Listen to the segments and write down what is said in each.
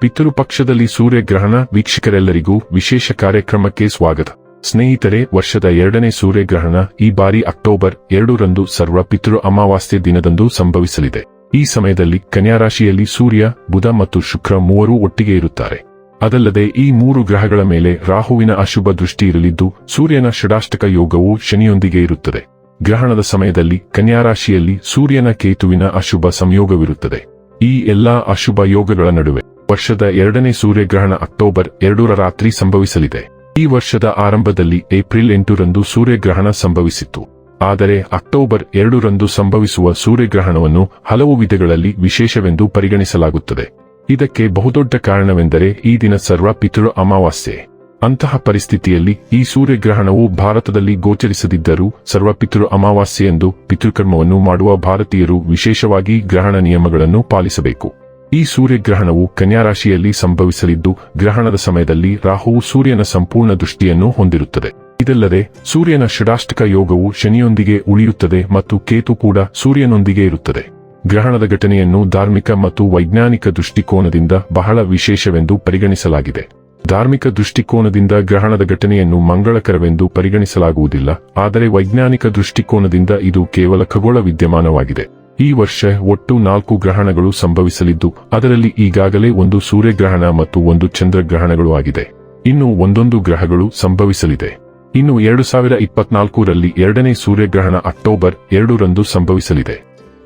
ಪಿತೃಪಕ್ಷದಲ್ಲಿ ಸೂರ್ಯಗ್ರಹಣ, ವೀಕ್ಷಕರೆಲ್ಲರಿಗೂ ವಿಶೇಷ ಕಾರ್ಯಕ್ರಮಕ್ಕೆ ಸ್ವಾಗತ. ಸ್ನೇಹಿತರೆ, ವರ್ಷದ ಎರಡನೇ ಸೂರ್ಯಗ್ರಹಣ ಈ ಬಾರಿ ಅಕ್ಟೋಬರ್ ಎರಡರಂದು ಸರ್ವ ಪಿತೃ ಅಮಾವಾಸ್ಯೆ ದಿನದಂದು ಸಂಭವಿಸಲಿದೆ. ಈ ಸಮಯದಲ್ಲಿ ಕನ್ಯಾ ರಾಶಿಯಲ್ಲಿ ಸೂರ್ಯ, ಬುಧ ಮತ್ತು ಶುಕ್ರ ಮೂವರೂ ಒಟ್ಟಿಗೆ ಇರುತ್ತಾರೆ. ಅದಲ್ಲದೆ ಈ ಮೂರು ಗ್ರಹಗಳ ಮೇಲೆ ರಾಹುವಿನ ಅಶುಭ ದೃಷ್ಟಿ ಇರಲಿದ್ದು, ಸೂರ್ಯನ ಷಡಾಷ್ಟಕ ಯೋಗವು ಶನಿಯೊಂದಿಗೆ ಇರುತ್ತದೆ. ಗ್ರಹಣದ ಸಮಯದಲ್ಲಿ ಕನ್ಯಾ ರಾಶಿಯಲ್ಲಿ ಸೂರ್ಯನ ಕೇತುವಿನ ಅಶುಭ ಸಂಯೋಗವಿರುತ್ತದೆ. ಈ ಎಲ್ಲಾ ಅಶುಭ ಯೋಗಗಳ ನಡುವೆ ವರ್ಷದ ಎರಡನೇ ಸೂರ್ಯಗ್ರಹಣ ಅಕ್ಟೋಬರ್ ಎರಡರ ರಾತ್ರಿ ಸಂಭವಿಸಲಿದೆ. ಈ ವರ್ಷದ ಆರಂಭದಲ್ಲಿ ಏಪ್ರಿಲ್ ಎಂಟರಂದು ಸೂರ್ಯಗ್ರಹಣ ಸಂಭವಿಸಿತ್ತು. ಆದರೆ ಅಕ್ಟೋಬರ್ ಎರಡರಂದು ಸಂಭವಿಸುವ ಸೂರ್ಯಗ್ರಹಣವನ್ನು ಹಲವು ವಿಧಗಳಲ್ಲಿ ವಿಶೇಷವೆಂದು ಪರಿಗಣಿಸಲಾಗುತ್ತದೆ. ಇದಕ್ಕೆ ಬಹುದೊಡ್ಡ ಕಾರಣವೆಂದರೆ ಈ ದಿನ ಸರ್ವ ಪಿತೃ ಅಮಾವಾಸ್ಯೆ. ಅಂತಹ ಪರಿಸ್ಥಿತಿಯಲ್ಲಿ ಈ ಸೂರ್ಯಗ್ರಹಣವು ಭಾರತದಲ್ಲಿ ಗೋಚರಿಸದಿದ್ದರೂ ಸರ್ವ ಪಿತೃ ಅಮಾವಾಸ್ಯೆ ಎಂದು ಪಿತೃಕರ್ಮವನ್ನು ಮಾಡುವ ಭಾರತೀಯರು ವಿಶೇಷವಾಗಿ ಗ್ರಹಣ ನಿಯಮಗಳನ್ನು ಪಾಲಿಸಬೇಕು. ಈ ಸೂರ್ಯಗ್ರಹಣವು ಕನ್ಯಾ ರಾಶಿಯಲ್ಲಿ ಸಂಭವಿಸಲಿದ್ದು, ಗ್ರಹಣದ ಸಮಯದಲ್ಲಿ ರಾಹುವು ಸೂರ್ಯನ ಸಂಪೂರ್ಣ ದೃಷ್ಟಿಯನ್ನು ಹೊಂದಿರುತ್ತದೆ. ಇದಲ್ಲದೆ, ಸೂರ್ಯನ ಷಡಾಷ್ಟಕ ಯೋಗವು ಶನಿಯೊಂದಿಗೆ ಉಳಿಯುತ್ತದೆ ಮತ್ತು ಕೇತು ಕೂಡ ಸೂರ್ಯನೊಂದಿಗೆ ಇರುತ್ತದೆ. ಗ್ರಹಣದ ಘಟನೆಯನ್ನು ಧಾರ್ಮಿಕ ಮತ್ತು ವೈಜ್ಞಾನಿಕ ದೃಷ್ಟಿಕೋನದಿಂದ ಬಹಳ ವಿಶೇಷವೆಂದು ಪರಿಗಣಿಸಲಾಗಿದೆ. ಧಾರ್ಮಿಕ ದೃಷ್ಟಿಕೋನದಿಂದ ಗ್ರಹಣದ ಘಟನೆಯನ್ನು ಮಂಗಳಕರವೆಂದು ಪರಿಗಣಿಸಲಾಗುವುದಿಲ್ಲ, ಆದರೆ ವೈಜ್ಞಾನಿಕ ದೃಷ್ಟಿಕೋನದಿಂದ ಇದು ಕೇವಲ ಖಗೋಳ ವಿದ್ಯಮಾನವಾಗಿದೆ. ಈ ವರ್ಷ ಒಟ್ಟು ನಾಲ್ಕು ಗ್ರಹಣಗಳು ಸಂಭವಿಸಲಿದ್ದು, ಅದರಲ್ಲಿ ಈಗಾಗಲೇ ಒಂದು ಸೂರ್ಯಗ್ರಹಣ ಮತ್ತು ಒಂದು ಚಂದ್ರಗ್ರಹಣಗಳು ಆಗಿದೆ. ಇನ್ನು ಒಂದೊಂದು ಗ್ರಹಗಳು ಸಂಭವಿಸಲಿದೆ. ಇನ್ನು ಎರಡು ಸಾವಿರ ಇಪ್ಪತ್ನಾಲ್ಕರಲ್ಲಿ ಎರಡನೇ ಸೂರ್ಯಗ್ರಹಣ ಅಕ್ಟೋಬರ್ ಎರಡರಂದು ಸಂಭವಿಸಲಿದೆ.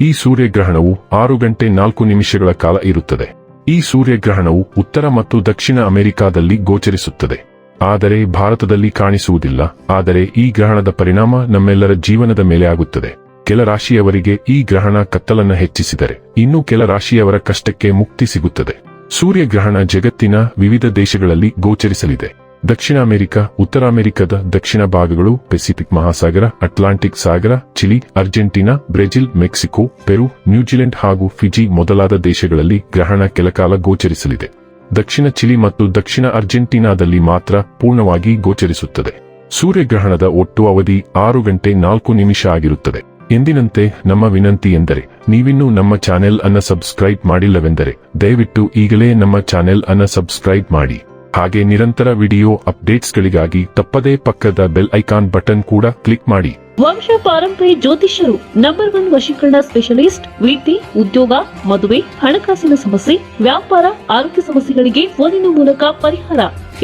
ಈ ಸೂರ್ಯಗ್ರಹಣವು ಆರು ಗಂಟೆ ನಾಲ್ಕು ನಿಮಿಷಗಳ ಕಾಲ ಇರುತ್ತದೆ. ಈ ಸೂರ್ಯಗ್ರಹಣವು ಉತ್ತರ ಮತ್ತು ದಕ್ಷಿಣ ಅಮೆರಿಕಾದಲ್ಲಿ ಗೋಚರಿಸುತ್ತದೆ. ಆದರೆ ಭಾರತದಲ್ಲಿ ಕಾಣಿಸುವುದಿಲ್ಲ, ಆದರೆ ಈ ಗ್ರಹಣದ ಪರಿಣಾಮ ನಮ್ಮೆಲ್ಲರ ಜೀವನದ ಮೇಲೆ ಆಗುತ್ತದೆ. ಕೆಲ ರಾಶಿಯವರಿಗೆ ಈ ಗ್ರಹಣ ಕತ್ತಲನ್ನ ಹೆಚ್ಚಿಸಿದರೆ ಇನ್ನು ಕೆಲ ರಾಶಿಯವರ ಕಷ್ಟಕ್ಕೆ ಮುಕ್ತಿ ಸಿಗುತ್ತದೆ. ಸೂರ್ಯಗ್ರಹಣ ಜಗತ್ತಿನ ವಿವಿಧ ದೇಶಗಳಲ್ಲಿ ಗೋಚರಿಸಲಿದೆ. ದಕ್ಷಿಣ ಅಮೆರಿಕ, ಉತ್ತರ ಅಮೆರಿಕದ ದಕ್ಷಿಣ ಭಾಗಗಳು ಪೆಸಿಫಿಕ್ ಮಹಾಸಾಗರ, ಅಟ್ಲಾಂಟಿಕ್ ಸಾಗರ, Chile, Argentina, Brazil, Mexico, Peru, New Zealand ಹಾಗೂ ಫಿಜಿ ಮೊದಲಾದ ದೇಶಗಳಲ್ಲಿ ಗ್ರಹಣ ಕೆಲಕಾಲ ಗೋಚರಿಸಲಿದೆ. ದಕ್ಷಿಣ ಚಿಲಿ ಮತ್ತು ದಕ್ಷಿಣ ಅರ್ಜೆಂಟೀನಾದಲ್ಲಿ ಮಾತ್ರ ಪೂರ್ಣವಾಗಿ ಗೋಚರಿಸುತ್ತದೆ. ಸೂರ್ಯಗ್ರಹಣದ ಒಟ್ಟು ಅವಧಿ ಆರು ಗಂಟೆ ನಾಲ್ಕು ನಿಮಿಷ ಆಗಿರುತ್ತದೆ. ಎಂದಿನಂತೆ ನಮ್ಮ ವಿನಂತಿ ಎಂದರೆ ನೀವಿನ್ನೂ ನಮ್ಮ ಚಾನೆಲ್ ಅನ್ನು ಸಬ್ಸ್ಕ್ರೈಬ್ ಮಾಡಿಲ್ಲವೆಂದರೆ ದಯವಿಟ್ಟು ಈಗಲೇ ನಮ್ಮ ಚಾನೆಲ್ ಅನ್ನು ಸಬ್ಸ್ಕ್ರೈಬ್ ಮಾಡಿ. ಹಾಗೆ ನಿರಂತರ ವಿಡಿಯೋ ಅಪ್ಡೇಟ್ಸ್ಗಳಿಗಾಗಿ ತಪ್ಪದೇ ಪಕ್ಕದ ಬೆಲ್ ಐಕಾನ್ ಬಟನ್ ಕೂಡ ಕ್ಲಿಕ್ ಮಾಡಿ. ವಂಶ ಪಾರಂಪರ್ಯ ಜ್ಯೋತಿಷ್ಯರು ನಂಬರ್ ಒನ್ ವಶೀಕರಣ ಸ್ಪೆಷಲಿಸ್ಟ್ ವಿದ್ಯೆ ಉದ್ಯೋಗ ಮದುವೆ ಹಣಕಾಸಿನ ಸಮಸ್ಯೆ ವ್ಯಾಪಾರ ಆರೋಗ್ಯ ಸಮಸ್ಯೆಗಳಿಗೆ ಫೋನಿನ ಮೂಲಕ ಪರಿಹಾರ.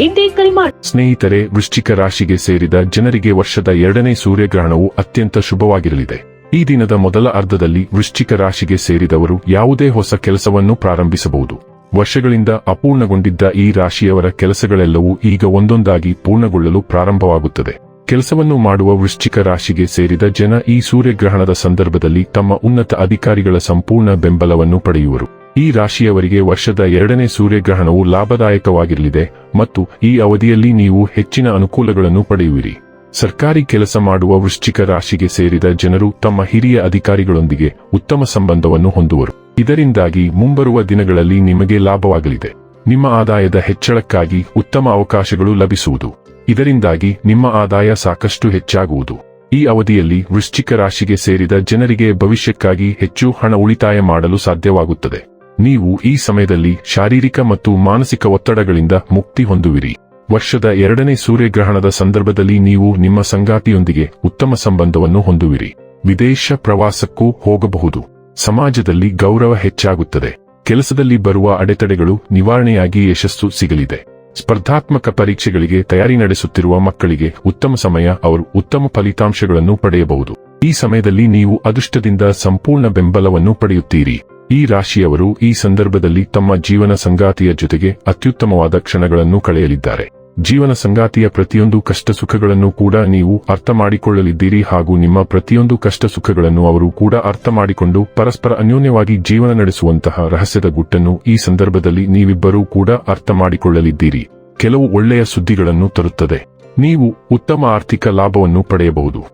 ಎಂದೇ ಕರೆ ಮಾಡಿ ಸ್ನೇಹಿತರೆ ವೃಶ್ಚಿಕ ರಾಶಿಗೆ ಸೇರಿದ ಜನರಿಗೆ ವರ್ಷದ ಎರಡನೇ ಸೂರ್ಯಗ್ರಹಣವು ಅತ್ಯಂತ ಶುಭವಾಗಿರಲಿದೆ. ಈ ದಿನದ ಮೊದಲ ಅರ್ಧದಲ್ಲಿ ವೃಶ್ಚಿಕ ರಾಶಿಗೆ ಸೇರಿದವರು ಯಾವುದೇ ಹೊಸ ಕೆಲಸವನ್ನು ಪ್ರಾರಂಭಿಸಬಹುದು. ವರ್ಷಗಳಿಂದ ಅಪೂರ್ಣಗೊಂಡಿದ್ದ ಈ ರಾಶಿಯವರ ಕೆಲಸಗಳೆಲ್ಲವೂ ಈಗ ಒಂದೊಂದಾಗಿ ಪೂರ್ಣಗೊಳ್ಳಲು ಪ್ರಾರಂಭವಾಗುತ್ತದೆ. ಕೆಲಸವನ್ನು ಮಾಡುವ ವೃಶ್ಚಿಕ ರಾಶಿಗೆ ಸೇರಿದ ಜನ ಈ ಸೂರ್ಯಗ್ರಹಣದ ಸಂದರ್ಭದಲ್ಲಿ ತಮ್ಮ ಉನ್ನತ ಅಧಿಕಾರಿಗಳ ಸಂಪೂರ್ಣ ಬೆಂಬಲವನ್ನು ಪಡೆಯುವರು. ಈ ರಾಶಿಯವರಿಗೆ ವರ್ಷದ ಎರಡನೇ ಸೂರ್ಯಗ್ರಹಣವು ಲಾಭದಾಯಕವಾಗಿರಲಿದೆ ಮತ್ತು ಈ ಅವಧಿಯಲ್ಲಿ ನೀವು ಹೆಚ್ಚಿನ ಅನುಕೂಲಗಳನ್ನು ಪಡೆಯುವಿರಿ. ಸರ್ಕಾರಿ ಕೆಲಸ ಮಾಡುವ ವೃಶ್ಚಿಕ ರಾಶಿಗೆ ಸೇರಿದ ಜನರು ತಮ್ಮ ಹಿರಿಯ ಅಧಿಕಾರಿಗಳೊಂದಿಗೆ ಉತ್ತಮ ಸಂಬಂಧವನ್ನು ಹೊಂದುವರು. ಇದರಿಂದಾಗಿ ಮುಂಬರುವ ದಿನಗಳಲ್ಲಿ ನಿಮಗೆ ಲಾಭವಾಗಲಿದೆ. ನಿಮ್ಮ ಆದಾಯದ ಹೆಚ್ಚಳಕ್ಕಾಗಿ ಉತ್ತಮ ಅವಕಾಶಗಳು ಲಭಿಸುವುದು. ಇದರಿಂದಾಗಿ ನಿಮ್ಮ ಆದಾಯ ಸಾಕಷ್ಟು ಹೆಚ್ಚಾಗುವುದು. ಈ ಅವಧಿಯಲ್ಲಿ ವೃಶ್ಚಿಕ ರಾಶಿಗೆ ಸೇರಿದ ಜನರಿಗೆ ಭವಿಷ್ಯಕ್ಕಾಗಿ ಹೆಚ್ಚು ಹಣ ಉಳಿತಾಯ ಮಾಡಲು ಸಾಧ್ಯವಾಗುತ್ತದೆ. ನೀವು ಈ ಸಮಯದಲ್ಲಿ ಶಾರೀರಿಕ ಮತ್ತು ಮಾನಸಿಕ ಒತ್ತಡಗಳಿಂದ ಮುಕ್ತಿ ಹೊಂದುವಿರಿ. ವರ್ಷದ ಎರಡನೇ ಸೂರ್ಯಗ್ರಹಣದ ಸಂದರ್ಭದಲ್ಲಿ ನೀವು ನಿಮ್ಮ ಸಂಗಾತಿಯೊಂದಿಗೆ ಉತ್ತಮ ಸಂಬಂಧವನ್ನು ಹೊಂದುವಿರಿ. ವಿದೇಶ ಪ್ರವಾಸಕ್ಕೂ ಹೋಗಬಹುದು. ಸಮಾಜದಲ್ಲಿ ಗೌರವ ಹೆಚ್ಚಾಗುತ್ತದೆ. ಕೆಲಸದಲ್ಲಿ ಬರುವ ಅಡೆತಡೆಗಳು ನಿವಾರಣೆಯಾಗಿ ಯಶಸ್ಸು ಸಿಗಲಿದೆ. ಸ್ಪರ್ಧಾತ್ಮಕ ಪರೀಕ್ಷೆಗಳಿಗೆ ತಯಾರಿ ನಡೆಸುತ್ತಿರುವ ಮಕ್ಕಳಿಗೆ ಉತ್ತಮ ಸಮಯ ಅವರು ಉತ್ತಮ ಫಲಿತಾಂಶಗಳನ್ನು ಪಡೆಯಬಹುದು. ಈ ಸಮಯದಲ್ಲಿ ನೀವು ಅದೃಷ್ಟದಿಂದ ಸಂಪೂರ್ಣ ಬೆಂಬಲವನ್ನು ಪಡೆಯುತ್ತೀರಿ. ಈ ರಾಶಿಯವರು ಈ ಸಂದರ್ಭದಲ್ಲಿ ತಮ್ಮ ಜೀವನ ಸಂಗಾತಿಯ ಜೊತೆಗೆ ಅತ್ಯುತ್ತಮವಾದ ಕ್ಷಣಗಳನ್ನು ಕಳೆಯಲಿದ್ದಾರೆ. ಜೀವನ ಸಂಗಾತಿಯ ಪ್ರತಿಯೊಂದು ಕಷ್ಟ ಸುಖಗಳನ್ನು ಕೂಡ ನೀವು ಅರ್ಥ ಮಾಡಿಕೊಳ್ಳಲಿದ್ದೀರಿ ಹಾಗೂ ನಿಮ್ಮ ಪ್ರತಿಯೊಂದು ಕಷ್ಟ ಸುಖಗಳನ್ನು ಅವರು ಕೂಡ ಅರ್ಥ ಮಾಡಿಕೊಂಡು ಪರಸ್ಪರ ಅನ್ಯೋನ್ಯವಾಗಿ ಜೀವನ ನಡೆಸುವಂತಹ ರಹಸ್ಯದ ಗುಟ್ಟನ್ನು ಈ ಸಂದರ್ಭದಲ್ಲಿ ನೀವಿಬ್ಬರೂ ಕೂಡ ಅರ್ಥ ಮಾಡಿಕೊಳ್ಳಲಿದ್ದೀರಿ. ಕೆಲವು ಒಳ್ಳೆಯ ಸುದ್ದಿಗಳನ್ನು ತರುತ್ತದೆ. ನೀವು ಉತ್ತಮ ಆರ್ಥಿಕ ಲಾಭವನ್ನು ಪಡೆಯಬಹುದು.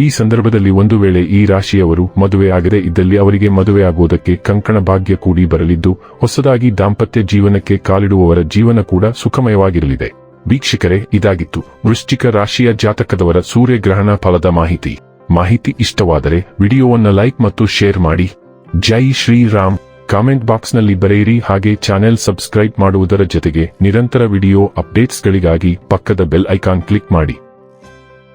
ಈ ಸಂದರ್ಭದಲ್ಲಿ ಒಂದು ವೇಳೆ ಈ ರಾಶಿಯವರು ಮದುವೆ ಆಗದೆ ಇದ್ದಲ್ಲಿ ಅವರಿಗೆ ಮದುವೆ ಆಗುವುದಕ್ಕೆ ಕಂಕಣ ಭಾಗ್ಯ ಕೂಡಿ ಬರಲಿದ್ದು, ಹೊಸದಾಗಿ ದಾಂಪತ್ಯ ಜೀವನಕ್ಕೆ ಕಾಲಿಡುವವರ ಜೀವನ ಕೂಡ ಸುಖಮಯವಾಗಿರಲಿದೆ. ವೀಕ್ಷಕರೇ, ಇದಾಗಿತ್ತು. ವೃಶ್ಚಿಕ ರಾಶಿಯ ಜಾತಕದವರ ಸೂರ್ಯಗ್ರಹಣ ಫಲದ ಮಾಹಿತಿ. ಮಾಹಿತಿ ಇಷ್ಟವಾದರೆ ವಿಡಿಯೋವನ್ನು ಲೈಕ್ ಮತ್ತು ಶೇರ್ ಮಾಡಿ. ಜೈ ಶ್ರೀರಾಮ್. ಕಾಮೆಂಟ್ ಬಾಕ್ಸ್ನಲ್ಲಿ ಬರೆಯಿರಿ. ಹಾಗೆ ಚಾನೆಲ್ ಸಬ್ಸ್ಕ್ರೈಬ್ ಮಾಡುವುದರ ಜೊತೆಗೆ ನಿರಂತರ ವಿಡಿಯೋ ಅಪ್ಡೇಟ್ಸ್ಗಳಿಗಾಗಿ ಪಕ್ಕದ ಬೆಲ್ ಐಕಾನ್ ಕ್ಲಿಕ್ ಮಾಡಿ.